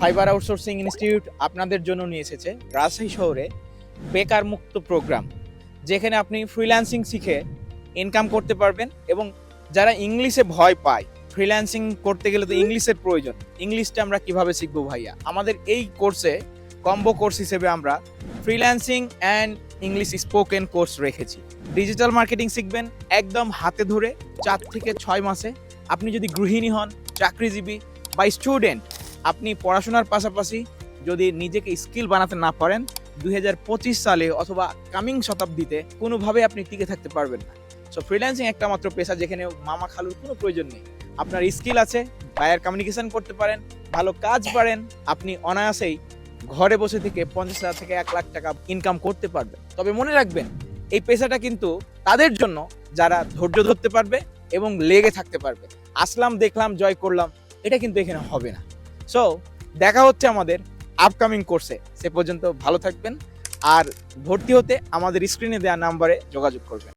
Fibre outsourcing institute আপনাদের জন্য নিয়ে এসেছে রাজশাহী শহরে বেকার মুক্ত প্রোগ্রাম যেখানে আপনি ফ্রিল্যান্সিং শিখে ইনকাম করতে পারবেন এবং যারা ইংলিশে ভয় পায় ফ্রিল্যান্সিং করতে গেলে তো ইংলিশের প্রয়োজন। ইংলিশটা আমরা কীভাবে শিখব ভাইয়া? আমাদের এই কোর্সে কম্বো কোর্স হিসেবে আমরা freelancing and English spoken course রেখেছি। ডিজিটাল মার্কেটিং শিখবেন একদম হাতে ধরে চার থেকে ছয় মাসে। আপনি যদি গৃহিণী হন, চাকরিজীবী বা স্টুডেন্ট আপনি পড়াশোনার পাশাপাশি যদি নিজেকে স্কিল বানাতে না পারেন, দুই হাজার পঁচিশ সালে অথবা কামিং শতাব্দীতে কোনোভাবে আপনি টিকে থাকতে পারবেন না। সো ফ্রিল্যান্সিং একটা মাত্র পেশা যেখানে মামা খালুর কোনো প্রয়োজন নেই। আপনার স্কিল আছে বায়ার কমিউনিকেশন করতে পারেন, ভালো কাজ পারেন, আপনি অনায়াসেই ঘরে বসে থেকে পঞ্চাশ হাজার থেকে এক লাখ টাকা ইনকাম করতে পারবেন। তবে মনে রাখবেন, এই পেশাটা কিন্তু তাদের জন্য যারা ধৈর্য ধরতে পারবে এবং লেগে থাকতে পারবে। আসলাম, দেখলাম, জয় করলাম, এটা কিন্তু এখানে হবে না। সো দেখা হচ্ছে আমাদের আপকামিং কোর্সে সে পর্যন্ত ভালো থাকবেন আর ভর্তি হতে আমাদের স্ক্রিনে দেওয়া নাম্বারে যোগাযোগ করবেন।